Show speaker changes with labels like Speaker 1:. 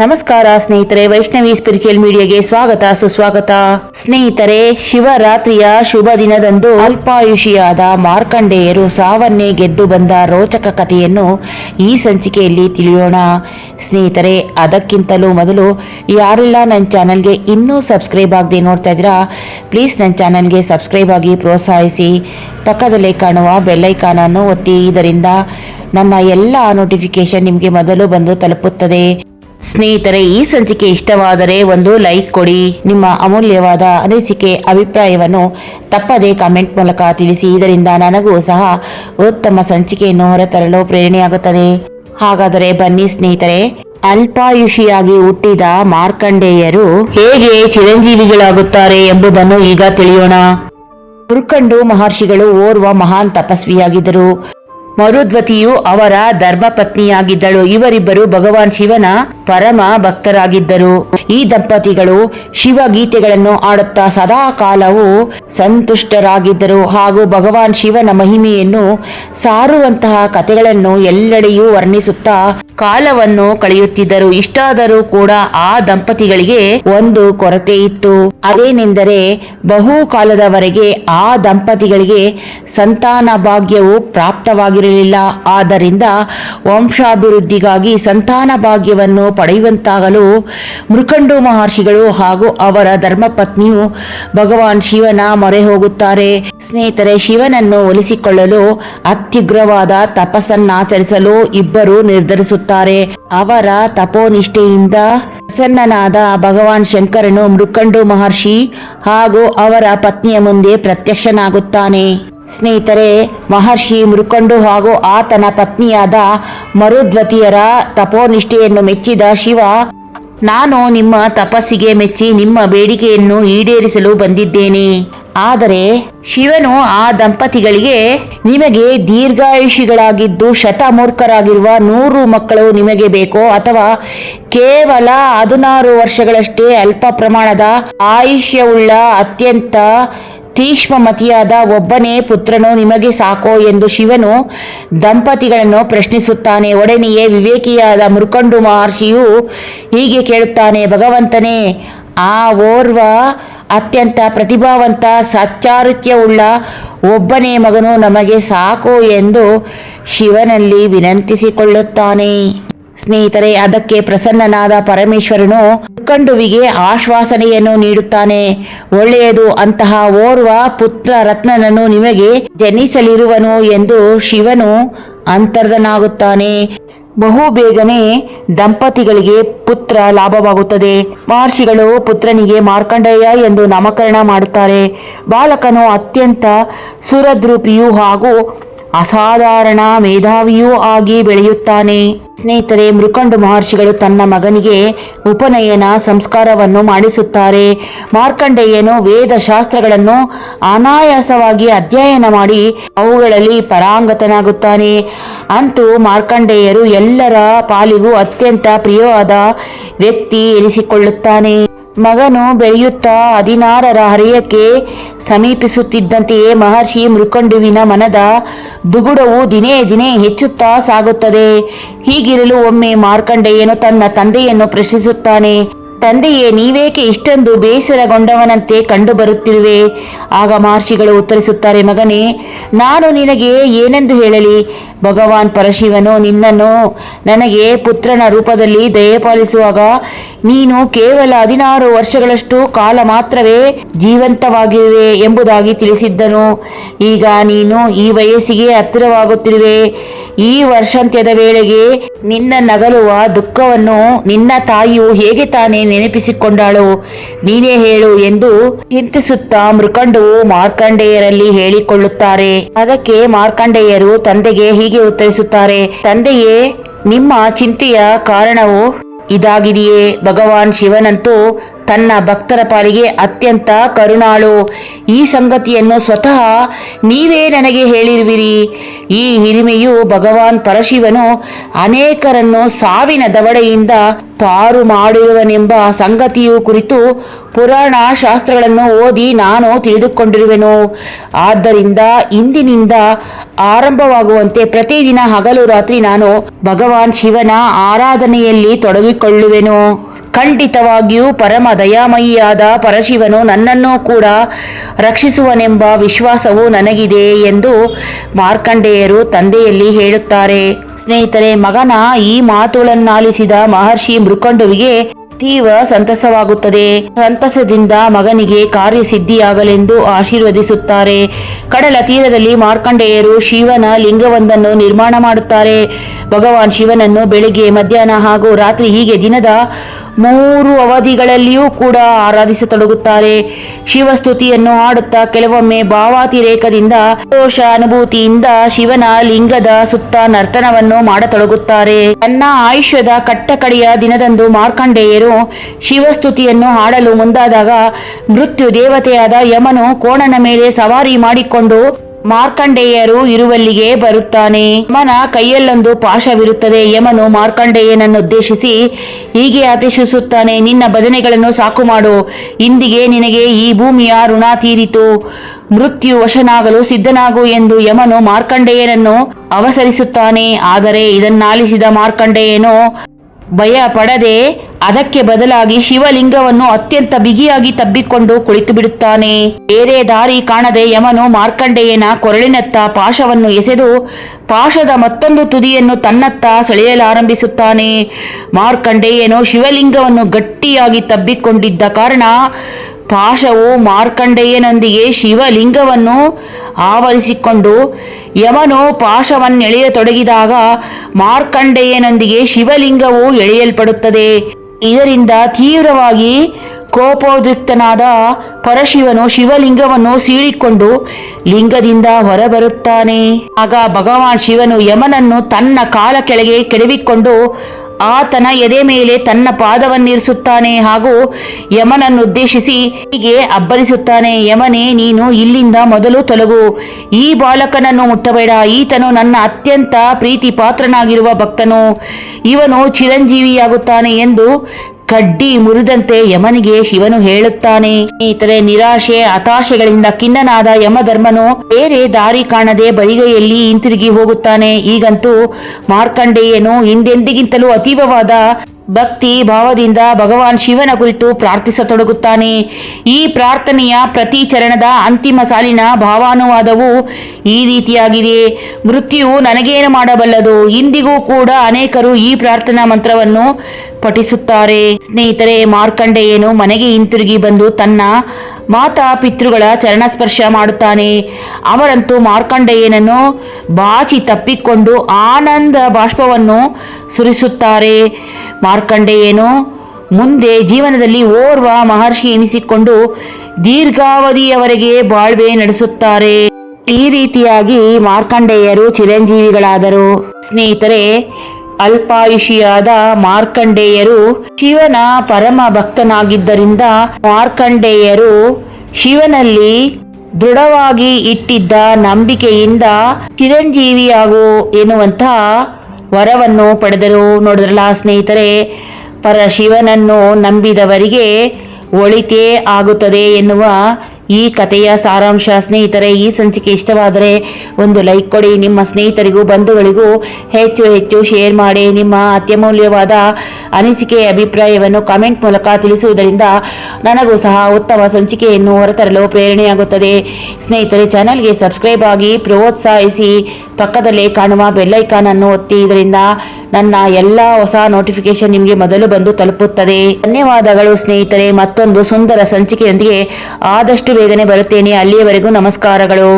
Speaker 1: ನಮಸ್ಕಾರ ಸ್ನೇಹಿತರೆ, ವೈಷ್ಣವಿ ಸ್ಪಿರಿಚುವಲ್ ಮೀಡಿಯಾಗೆ ಸ್ವಾಗತ, ಸುಸ್ವಾಗತ. ಸ್ನೇಹಿತರೆ, ಶಿವರಾತ್ರಿಯ ಶುಭ ದಿನದಂದು ಅಲ್ಪಾಯುಷಿಯಾದ ಮಾರ್ಕಂಡೇಯರು ಸಾವನ್ನೇ ಗೆದ್ದು ಬಂದ ರೋಚಕ ಕಥೆಯನ್ನು ಈ ಸಂಚಿಕೆಯಲ್ಲಿ ತಿಳಿಯೋಣ. ಸ್ನೇಹಿತರೆ, ಅದಕ್ಕಿಂತಲೂ ಮೊದಲು ಯಾರೆಲ್ಲ ನನ್ನ ಚಾನಲ್ಗೆ ಇನ್ನೂ ಸಬ್ಸ್ಕ್ರೈಬ್ ಆಗದೆ ನೋಡ್ತಾ ಇದ್ದೀರಾ, ಪ್ಲೀಸ್ ನನ್ನ ಚಾನಲ್ಗೆ ಸಬ್ಸ್ಕ್ರೈಬ್ ಆಗಿ ಪ್ರೋತ್ಸಾಹಿಸಿ. ಪಕ್ಕದಲ್ಲೇ ಕಾಣುವ ಬೆಲ್ಲೈಕಾನನ್ನು ಒತ್ತಿ, ಇದರಿಂದ ನನ್ನ ಎಲ್ಲ ನೋಟಿಫಿಕೇಶನ್ ನಿಮಗೆ ಮೊದಲು ಬಂದು ತಲುಪುತ್ತದೆ. ಸ್ನೇಹಿತರೆ, ಈ ಸಂಚಿಕೆ ಇಷ್ಟವಾದರೆ ಒಂದು ಲೈಕ್ ಕೊಡಿ. ನಿಮ್ಮ ಅಮೂಲ್ಯವಾದ ಅನಿಸಿಕೆ, ಅಭಿಪ್ರಾಯವನ್ನು ತಪ್ಪದೆ ಕಾಮೆಂಟ್ ಮೂಲಕ ತಿಳಿಸಿ. ಇದರಿಂದ ನನಗೂ ಸಹ ಉತ್ತಮ ಸಂಚಿಕೆಯನ್ನು ಹೊರತರಲು ಪ್ರೇರಣೆಯಾಗುತ್ತದೆ. ಹಾಗಾದರೆ ಬನ್ನಿ ಸ್ನೇಹಿತರೆ, ಅಲ್ಪಾಯುಷಿಯಾಗಿ ಹುಟ್ಟಿದ ಮಾರ್ಕಂಡೇಯರು ಹೇಗೆ ಚಿರಂಜೀವಿಗಳಾಗುತ್ತಾರೆ ಎಂಬುದನ್ನು ಈಗ ತಿಳಿಯೋಣ. ಮುರ್ಕಂಡು ಮಹರ್ಷಿಗಳು ಓರ್ವ ಮಹಾನ್ ತಪಸ್ವಿಯಾಗಿದ್ದರು. ಮರುದ್ವತಿಯು ಅವರ ಧರ್ಮಪತ್ನಿಯಾಗಿದ್ದಳು ಇವರಿಬ್ಬರು ಭಗವಾನ್ ಶಿವನ ಪರಮ ಭಕ್ತರಾಗಿದ್ದರು. ಈ ದಂಪತಿಗಳು ಶಿವಗೀತೆಗಳನ್ನು ಆಡುತ್ತಾ ಸದಾ ಕಾಲವು ಸಂತುಷ್ಟರಾಗಿದ್ದರು. ಹಾಗೂ ಭಗವಾನ್ ಶಿವನ ಮಹಿಮೆಯನ್ನು ಸಾರುವಂತಹ ಕಥೆಗಳನ್ನು ಎಲ್ಲೆಡೆಯೂ ವರ್ಣಿಸುತ್ತಾ ಕಾಲವನ್ನು ಕಳೆಯುತ್ತಿದ್ದರು. ಇಷ್ಟಾದರೂ ಕೂಡ ಆ ದಂಪತಿಗಳಿಗೆ ಒಂದು ಕೊರತೆ ಇತ್ತು. ಅದೇನೆಂದರೆ ಬಹುಕಾಲದವರೆಗೆ ಆ ದಂಪತಿಗಳಿಗೆ ಸಂತಾನ ಭಾಗ್ಯವು ಪ್ರಾಪ್ತವಾಗಿರಲಿಲ್ಲ. ಆದ್ದರಿಂದ ವಂಶಾಭಿವೃದ್ಧಿಗಾಗಿ ಸಂತಾನ ಭಾಗ್ಯವನ್ನು ಪಡೆಯುವಂತಾಗಲು ಮೃಕಂಡು ಮಹರ್ಷಿಗಳು ಹಾಗೂ ಅವರ ಧರ್ಮಪತ್ನಿಯು ಭಗವಾನ್ ಶಿವನ ಮೊರೆ ಹೋಗುತ್ತಾರೆ. ಸ್ನೇಹಿತರೆ, ಶಿವನನ್ನು ಒಲಿಸಿಕೊಳ್ಳಲು ಅತ್ಯುಗ್ರವಾದ ತಪಸ್ಸನ್ನಾಚರಿಸಲು ಇಬ್ಬರು ನಿರ್ಧರಿಸುತ್ತಾರೆ. ಅವರ ತಪೋನಿಷ್ಠೆಯಿಂದ ಪ್ರಸನ್ನನಾದ ಭಗವಾನ್ ಶಂಕರನು ಮೃಕಂಡು ಮಹರ್ಷಿ ಹಾಗೂ ಅವರ ಪತ್ನಿಯ ಮುಂದೆ ಪ್ರತ್ಯಕ್ಷನಾಗುತ್ತಾನೆ. ಸ್ನೇಹಿತರೆ, ಮಹರ್ಷಿ ಮೃಕಂಡು ಹಾಗೂ ಆತನ ಪತ್ನಿಯಾದ ಮರುದ್ವತಿಯರ ತಪೋನಿಷ್ಠೆಯನ್ನು ಮೆಚ್ಚಿದ ಶಿವ, ನಾನು ನಿಮ್ಮ ತಪಸ್ಸಿಗೆ ಮೆಚ್ಚಿ ನಿಮ್ಮ ಬೇಡಿಕೆಯನ್ನು ಈಡೇರಿಸಲು ಬಂದಿದ್ದೇನೆ. ಆದರೆ ಶಿವನು ಆ ದಂಪತಿಗಳಿಗೆ, ನಿಮಗೆ ದೀರ್ಘಾಯುಷಿಗಳಾಗಿದ್ದು ಶತಮೂರ್ಖರಾಗಿರುವ ನೂರು ಮಕ್ಕಳು ನಿಮಗೆ ಬೇಕೋ ಅಥವಾ ಕೇವಲ ಹದಿನಾರು ವರ್ಷಗಳಷ್ಟೇ ಅಲ್ಪ ಪ್ರಮಾಣದ ಆಯುಷ್ಯವುಳ್ಳ ಅತ್ಯಂತ ತೀಕ್ಷ್ಮಮತಿಯಾದ ಒಬ್ಬನೇ ಪುತ್ರನು ನಿಮಗೆ ಸಾಕೋ ಎಂದು ಶಿವನು ದಂಪತಿಗಳನ್ನು ಪ್ರಶ್ನಿಸುತ್ತಾನೆ. ಒಡನೆಯೇ ವಿವೇಕಿಯಾದ ಮುರುಕಂಡು ಮಹರ್ಷಿಯು ಹೀಗೆ ಕೇಳುತ್ತಾನೆ, ಭಗವಂತನೇ, ಆ ಓರ್ವ ಅತ್ಯಂತ ಪ್ರತಿಭಾವಂತ ಸಚ್ಚಾರಿತ್ಯವುಳ್ಳ ಒಬ್ಬನೇ ಮಗನು ನಮಗೆ ಸಾಕು ಎಂದು ಶಿವನಲ್ಲಿ ವಿನಂತಿಸಿಕೊಳ್ಳುತ್ತಾನೆ. ಸ್ನೇಹಿತರೆ, ಅದಕ್ಕೆ ಪ್ರಸನ್ನನಾದ ಪರಮೇಶ್ವರನು ಕಂಡುವಿಗೆ ಆಶ್ವಾಸನೆಯನ್ನು ನೀಡುತ್ತಾನೆ. ಒಳ್ಳೆಯದು, ಅಂತಹ ಓರ್ವ ಪುತ್ರ ರತ್ನನನ್ನು ನಿಮಗೆ ಜನಿಸಲಿರುವನು ಎಂದು ಶಿವನು ಅಂತರ್ಧನಾಗುತ್ತಾನೆ. ಬಹು ಬೇಗನೆ ದಂಪತಿಗಳಿಗೆ ಪುತ್ರ ಲಾಭವಾಗುತ್ತದೆ. ಮಹರ್ಷಿಗಳು ಪುತ್ರನಿಗೆ ಮಾರ್ಕಂಡೇಯ ಎಂದು ನಾಮಕರಣ ಮಾಡುತ್ತಾರೆ. ಬಾಲಕನು ಅತ್ಯಂತ ಸುರದ್ರೂಪಿಯು ಹಾಗೂ ಅಸಾಧಾರಣ ಮೇಧಾವಿಯೂ ಆಗಿ ಬೆಳೆಯುತ್ತಾನೆ. ಸ್ನೇಹಿತರೆ ಮೃಕಂಡು ಮಹರ್ಷಿಗಳು ತನ್ನ ಮಗನಿಗೆ ಉಪನಯನ ಸಂಸ್ಕಾರವನ್ನು ಮಾಡಿಸುತ್ತಾರೆ. ಮಾರ್ಕಂಡೇಯನು ವೇದ ಶಾಸ್ತ್ರಗಳನ್ನು ಅನಾಯಾಸವಾಗಿ ಅಧ್ಯಯನ ಮಾಡಿ ಅವುಗಳಲ್ಲಿ ಪರಾಂಗತನಾಗುತ್ತಾನೆ. ಅಂತೂ ಮಾರ್ಕಂಡೇಯರು ಎಲ್ಲರ ಪಾಲಿಗೂ ಅತ್ಯಂತ ಪ್ರಿಯವಾದ ವ್ಯಕ್ತಿ ಎನಿಸಿಕೊಳ್ಳುತ್ತಾನೆ. ಮಗನು ಬೆಳೆಯುತ್ತಾ ಹದಿನಾರರ ಹರೆಯಕ್ಕೆ ಸಮೀಪಿಸುತ್ತಿದ್ದಂತೆಯೇ ಮಹರ್ಷಿ ಮೃಕಂಡುವಿನ ಮನದ ದುಗುಡವು ದಿನೇ ದಿನೇ ಹೆಚ್ಚುತ್ತಾ ಸಾಗುತ್ತದೆ. ಹೀಗಿರಲು ಒಮ್ಮೆ ಮಾರ್ಕಂಡೆಯನು ತನ್ನ ತಂದೆಯನ್ನು ಪ್ರಶ್ನಿಸುತ್ತಾನೆ. ತಂದೆಯೇ, ನೀವೇಕೆ ಇಷ್ಟೊಂದು ಬೇಸರಗೊಂಡವನಂತೆ ಕಂಡು ಬರುತ್ತಿರುವೆ ಆಗ ಮಹರ್ಷಿಗಳು ಉತ್ತರಿಸುತ್ತಾರೆ, ಮಗನೇ, ನಾನು ನಿನಗೆ ಏನೆಂದು ಹೇಳಲಿ? ಭಗವಾನ್ ಪರಶಿವನು ನಿನ್ನನ್ನು ನನಗೆ ಪುತ್ರನ ರೂಪದಲ್ಲಿ ದಯಪಾಲಿಸುವಾಗ ನೀನು ಕೇವಲ ಹದಿನಾರು ವರ್ಷಗಳಷ್ಟು ಕಾಲ ಮಾತ್ರವೇ ಜೀವಂತವಾಗಿರುವೆ ಎಂಬುದಾಗಿ ತಿಳಿಸಿದ್ದನು. ಈಗ ನೀನು ಈ ವಯಸ್ಸಿಗೆ ಹತ್ತಿರವಾಗುತ್ತಿರುವೆ. ಈ ವರ್ಷಾಂತ್ಯದ ವೇಳೆಗೆ ನಿನ್ನ ನಗಲುವ ದುಃಖವನ್ನು ನಿನ್ನ ತಾಯಿಯು ಹೇಗೆ ತಾನೇ ನೆನಪಿಸಿಕೊಂಡಾಳು. ನೀನೇ ಹೇಳು ಎಂದು ಚಿಂತಿಸುತ್ತಾ ಮೃಕಂಡವು ಮಾರ್ಕಂಡೇಯರಲ್ಲಿ ಹೇಳಿಕೊಳ್ಳುತ್ತಾರೆ. ಅದಕ್ಕೆ ಮಾರ್ಕಂಡೇಯರು ತಂದೆಗೆ ಹೀಗೆ ಉತ್ತರಿಸುತ್ತಾರೆ. ತಂದೆಯೇ, ನಿಮ್ಮ ಚಿಂತೆಯ ಕಾರಣವು ಇದಾಗಿದೆಯೇ? ಭಗವಾನ್ ಶಿವನಂತೂ ತನ್ನ ಭಕ್ತರ ಪಾಲಿಗೆ ಅತ್ಯಂತ ಕರುಣಾಳು. ಈ ಸಂಗತಿಯನ್ನು ಸ್ವತಃ ನೀವೇ ನನಗೆ ಹೇಳಿರುವಿರಿ. ಈ ಹಿರಿಮೆಯು ಭಗವಾನ್ ಪರಶಿವನು ಅನೇಕರನ್ನು ಸಾವಿನ ದವಡೆಯಿಂದ ಪಾರು ಮಾಡಿರುವನೆಂಬ ಸಂಗತಿಯು ಕುರಿತು ಪುರಾಣ ಶಾಸ್ತ್ರಗಳನ್ನು ಓದಿ ನಾನು ತಿಳಿದುಕೊಂಡಿರುವೆನು. ಆದ್ದರಿಂದ ಇಂದಿನಿಂದ ಆರಂಭವಾಗುವಂತೆ ಪ್ರತಿದಿನ ಹಗಲು ರಾತ್ರಿ ನಾನು ಭಗವಾನ್ ಶಿವನ ಆರಾಧನೆಯಲ್ಲಿ ತೊಡಗಿಕೊಳ್ಳುವೆನು. ಖಂಡಿತವಾಗಿಯೂ ಪರಮ ದಯಾಮಯಿಯಾದ ಪರಶಿವನು ನನ್ನನ್ನು ಕೂಡ ರಕ್ಷಿಸುವನೆಂಬ ವಿಶ್ವಾಸವು ನನಗಿದೆ ಎಂದು ಮಾರ್ಕಂಡೇಯರು ತಂದೆಯಲ್ಲಿ ಹೇಳುತ್ತಾರೆ. ಸ್ನೇಹಿತರೆ, ಮಗನ ಈ ಮಾತುಗಳನ್ನಾಲಿಸಿದ ಮಹರ್ಷಿ ಮೃಕಂಡುವಿಗೆ ತೀವ್ರ ಸಂತಸವಾಗುತ್ತದೆ. ಸಂತಸದಿಂದ ಮಗನಿಗೆ ಕಾರ್ಯಸಿದ್ಧಿಯಾಗಲೆಂದು ಆಶೀರ್ವದಿಸುತ್ತಾರೆ. ಕಡಲ ತೀರದಲ್ಲಿ ಮಾರ್ಕಂಡೇಯರು ಶಿವನ ಲಿಂಗವೊಂದನ್ನು ನಿರ್ಮಾಣ ಮಾಡುತ್ತಾರೆ. ಭಗವಾನ್ ಶಿವನನ್ನು ಬೆಳಿಗ್ಗೆ, ಮಧ್ಯಾಹ್ನ ಹಾಗೂ ರಾತ್ರಿ ಹೀಗೆ ದಿನದ ಮೂರು ಅವಧಿಗಳಲ್ಲಿಯೂ ಕೂಡ ಆರಾಧಿಸತೊಡಗುತ್ತಾರೆ ಶಿವಸ್ತುತಿಯನ್ನು ಹಾಡುತ್ತಾ ಕೆಲವೊಮ್ಮೆ ಭಾವಾತಿರೇಕದಿಂದ ದೋಷ ಅನುಭೂತಿಯಿಂದ ಶಿವನ ಲಿಂಗದ ಸುತ್ತ ನರ್ತನವನ್ನು ಮಾಡತೊಡಗುತ್ತಾರೆ. ತನ್ನ ಆಯುಷ್ಯದ ಕಟ್ಟಕಡೆಯ ದಿನದಂದು ಮಾರ್ಕಂಡೇಯರು ಶಿವಸ್ತುತಿಯನ್ನು ಹಾಡಲು ಮುಂದಾದಾಗ ಮೃತ್ಯು ದೇವತೆಯಾದ ಯಮನು ಕೋಣನ ಮೇಲೆ ಸವಾರಿ ಮಾಡಿಕೊಂಡು ಮಾರ್ಕಂಡೇಯರು ಇರುವಲ್ಲಿಗೆ ಬರುತ್ತಾನೆ. ಯಮನ ಕೈಯಲ್ಲೊಂದು ಪಾಶವಿರುತ್ತದೆ. ಯಮನು ಮಾರ್ಕಂಡೇಯನನ್ನು ಉದ್ದೇಶಿಸಿ ಹೀಗೆ ಆದೇಶಿಸುತ್ತಾನೆ, ನಿನ್ನ ಭಜನೆಗಳನ್ನು ಸಾಕು ಮಾಡು. ಇಂದಿಗೆ ನಿನಗೆ ಈ ಭೂಮಿಯ ಋಣ ತೀರಿತು. ಮೃತ್ಯು ವಶನಾಗಲು ಸಿದ್ಧನಾಗು ಎಂದು ಯಮನು ಮಾರ್ಕಂಡೇಯನನ್ನು ಅವಸರಿಸುತ್ತಾನೆ. ಆದರೆ ಇದನ್ನಾಲಿಸಿದ ಮಾರ್ಕಂಡೇಯನು ಭಯ ಪಡದೆ ಅದಕ್ಕೆ ಬದಲಾಗಿ ಶಿವಲಿಂಗವನ್ನು ಅತ್ಯಂತ ಬಿಗಿಯಾಗಿ ತಬ್ಬಿಕೊಂಡು ಕುಳಿತು ಬಿಡುತ್ತಾನೆ. ಬೇರೆ ದಾರಿ ಕಾಣದೆ ಯಮನು ಮಾರ್ಕಂಡೇಯನ ಕೊರಳಿನತ್ತ ಪಾಶವನ್ನು ಎಸೆದು ಪಾಶದ ಮತ್ತೊಂದು ತುದಿಯನ್ನು ತನ್ನತ್ತ ಸೆಳೆಯಲಾರಂಭಿಸುತ್ತಾನೆ. ಮಾರ್ಕಂಡೆಯನು ಶಿವಲಿಂಗವನ್ನು ಗಟ್ಟಿಯಾಗಿ ತಬ್ಬಿಕೊಂಡಿದ್ದ ಕಾರಣ ಪಾಶವು ಮಾರ್ಕಂಡೇಯನೊಂದಿಗೆ ಶಿವಲಿಂಗವನ್ನು ಆವರಿಸಿಕೊಂಡು ಯಮನು ಪಾಶವನ್ನೆಳೆಯತೊಡಗಿದಾಗ ಮಾರ್ಕಂಡೇಯನೊಂದಿಗೆ ಶಿವಲಿಂಗವು ಎಳೆಯಲ್ಪಡುತ್ತದೆ. ಇದರಿಂದ ತೀವ್ರವಾಗಿ ಕೋಪೋದ್ರಿಕ್ತನಾದ ಪರಶಿವನು ಶಿವಲಿಂಗವನ್ನು ಸೀಳಿಕೊಂಡು ಲಿಂಗದಿಂದ ಹೊರಬರುತ್ತಾನೆ. ಆಗ ಭಗವಾನ್ ಶಿವನು ಯಮನನ್ನು ತನ್ನ ಕಾಲ ಕೆಳಗೆ ಕೆಡವಿಕೊಂಡು ಆತನ ಎದೆ ಮೇಲೆ ತನ್ನ ಪಾದವನ್ನಿರಿಸುತ್ತಾನೆ ಹಾಗೂ ಯಮನನ್ನುದ್ದೇಶಿಸಿ ಹೀಗೆ ಅಬ್ಬರಿಸುತ್ತಾನೆ, ಯಮನೇ, ನೀನು ಇಲ್ಲಿಂದ ಮೊದಲು ತೊಲಗು. ಈ ಬಾಲಕನನ್ನು ಮುಟ್ಟಬೇಡ. ಈತನು ನನ್ನ ಅತ್ಯಂತ ಪ್ರೀತಿ ಪಾತ್ರನಾಗಿರುವ ಭಕ್ತನು. ಇವನು ಚಿರಂಜೀವಿಯಾಗುತ್ತಾನೆ ಎಂದು ಕಡ್ಡಿ ಮುರಿದಂತೆ ಯಮನಿಗೆ ಶಿವನು ಹೇಳುತ್ತಾನೆ ಇತರೆ ನಿರಾಶೆ, ಹತಾಶೆಗಳಿಂದ ಖಿನ್ನನಾದ ಯಮಧರ್ಮನು ಬೇರೆ ದಾರಿ ಕಾಣದೆ ಬರಿಗೈಯಲ್ಲಿ ಹಿಂತಿರುಗಿ ಹೋಗುತ್ತಾನೆ. ಈಗಂತೂ ಮಾರ್ಕಂಡೇಯನು ಹಿಂದೆಂದಿಗಿಂತಲೂ ಅತೀವವಾದ ಭಕ್ತಿ ಭಾವದಿಂದ ಭಗವಾನ್ ಶಿವನ ಕುರಿತು ಪ್ರಾರ್ಥಿಸತೊಡಗುತ್ತಾನೆ. ಈ ಪ್ರಾರ್ಥನೆಯ ಪ್ರತಿ ಚರಣದ ಅಂತಿಮ ಸಾಲಿನ ಭಾವಾನುವಾದವು ಈ ರೀತಿಯಾಗಿದೆ. ಮೃತ್ಯು ನನಗೇನು ಮಾಡಬಲ್ಲದು? ಇಂದಿಗೂ ಕೂಡ ಅನೇಕರು ಈ ಪ್ರಾರ್ಥನಾ ಮಂತ್ರವನ್ನು ಪಠಿಸುತ್ತಾರೆ. ಸ್ನೇಹಿತರೆ, ಮಾರ್ಕಂಡೆಯೇನು ಮನೆಗೆ ಹಿಂತಿರುಗಿ ಬಂದು ತನ್ನ ಮಾತಾ ಪಿತೃಗಳ ಚರಣಸ್ಪರ್ಶ ಮಾಡುತ್ತಾನೆ. ಅವರಂತೂ ಮಾರ್ಕಂಡೇಯನನ್ನು ಬಾಚಿ ತಪ್ಪಿಕೊಂಡು ಆನಂದ ಬಾಷ್ಪವನ್ನು ಸುರಿಸುತ್ತಾರೆ. ಮಾರ್ಕಂಡೇಯನು ಮುಂದೆ ಜೀವನದಲ್ಲಿ ಓರ್ವ ಮಹರ್ಷಿ ಎನಿಸಿಕೊಂಡು ದೀರ್ಘಾವಧಿಯವರೆಗೆ ಬಾಳ್ವೆ ನಡೆಸುತ್ತಾರೆ. ಈ ರೀತಿಯಾಗಿ ಮಾರ್ಕಂಡೇಯರು ಚಿರಂಜೀವಿಗಳಾದರು. ಸ್ನೇಹಿತರೆ ಅಲ್ಪಾಯುಷಿಯಾದ ಮಾರ್ಕಂಡೇಯರು ಶಿವನ ಪರಮ ಭಕ್ತನಾಗಿದ್ದರಿಂದ ಮಾರ್ಕಂಡೇಯರು ಶಿವನಲ್ಲಿ ದೃಢವಾಗಿ ಇಟ್ಟಿದ್ದ ನಂಬಿಕೆಯಿಂದ ಚಿರಂಜೀವಿಯಾಗು ಎನ್ನುವಂತಹ ವರವನ್ನು ಪಡೆದರು. ನೋಡಿದ್ರಲ್ಲ ಸ್ನೇಹಿತರೆ ಪರ ಶಿವನನ್ನು ನಂಬಿದವರಿಗೆ ಒಳಿತೇ ಆಗುತ್ತದೆ ಎನ್ನುವ ಈ ಕಥೆಯ ಸಾರಾಂಶ ಸ್ನೇಹಿತರೆ, ಈ ಸಂಚಿಕೆ ಇಷ್ಟವಾದರೆ ಒಂದು ಲೈಕ್ ಕೊಡಿ. ನಿಮ್ಮ ಸ್ನೇಹಿತರಿಗೂ, ಬಂಧುಗಳಿಗೂ ಹೆಚ್ಚು ಹೆಚ್ಚು ಶೇರ್ ಮಾಡಿ. ನಿಮ್ಮ ಅತ್ಯಮೂಲ್ಯವಾದ ಅನಿಸಿಕೆ, ಅಭಿಪ್ರಾಯವನ್ನು ಕಾಮೆಂಟ್ ಮೂಲಕ ತಿಳಿಸುವುದರಿಂದ ನನಗೂ ಸಹ ಉತ್ತಮ ಸಂಚಿಕೆಯನ್ನು ಹೊರತರಲು ಪ್ರೇರಣೆಯಾಗುತ್ತದೆ. ಸ್ನೇಹಿತರೆ ಚಾನಲ್ಗೆ ಸಬ್ಸ್ಕ್ರೈಬ್ ಆಗಿ ಪ್ರೋತ್ಸಾಹಿಸಿ. ಪಕ್ಕದಲ್ಲೇ ಕಾಣುವ ಬೆಲ್ಲೈಕಾನ್ ಅನ್ನು ಒತ್ತಿ. ಇದರಿಂದ ನನ್ನ ಎಲ್ಲ ಹೊಸ ನೋಟಿಫಿಕೇಶನ್ ನಿಮಗೆ ಮೊದಲು ಬಂದು ತಲುಪುತ್ತದೆ. ಧನ್ಯವಾದಗಳು ಸ್ನೇಹಿತರೆ. ಮತ್ತೊಂದು ಸುಂದರ ಸಂಚಿಕೆಯೊಂದಿಗೆ ಆದಷ್ಟು ಬೇಗನೆ ಬರುತ್ತೇನೆ. ಅಲ್ಲಿಯವರೆಗೂ ನಮಸ್ಕಾರಗಳು.